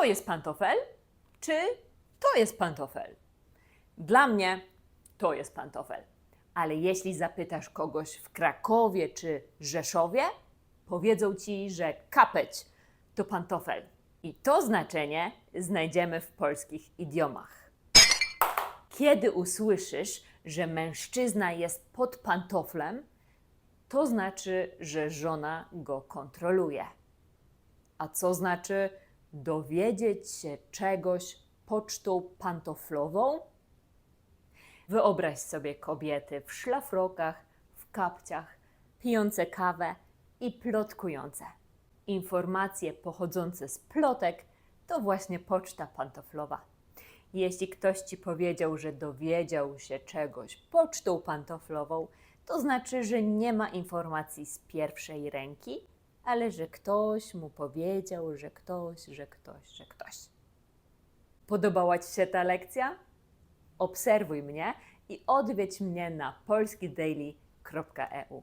to jest pantofel, czy to jest pantofel? Dla mnie to jest pantofel. Ale jeśli zapytasz kogoś w Krakowie czy Rzeszowie, powiedzą ci, że kapeć to pantofel. I to znaczenie znajdziemy w polskich idiomach. Kiedy usłyszysz, że mężczyzna jest pod pantoflem, to znaczy, że żona go kontroluje. A co znaczy dowiedzieć się czegoś pocztą pantoflową? Wyobraź sobie kobiety w szlafrokach, w kapciach, pijące kawę i plotkujące. Informacje pochodzące z plotek to właśnie poczta pantoflowa. Jeśli ktoś ci powiedział, że dowiedział się czegoś pocztą pantoflową, to znaczy, że nie ma informacji z pierwszej ręki, ale że ktoś mu powiedział, że ktoś, że ktoś, że ktoś. Podobała Ci się ta lekcja? Obserwuj mnie i odwiedź mnie na polskidaily.eu.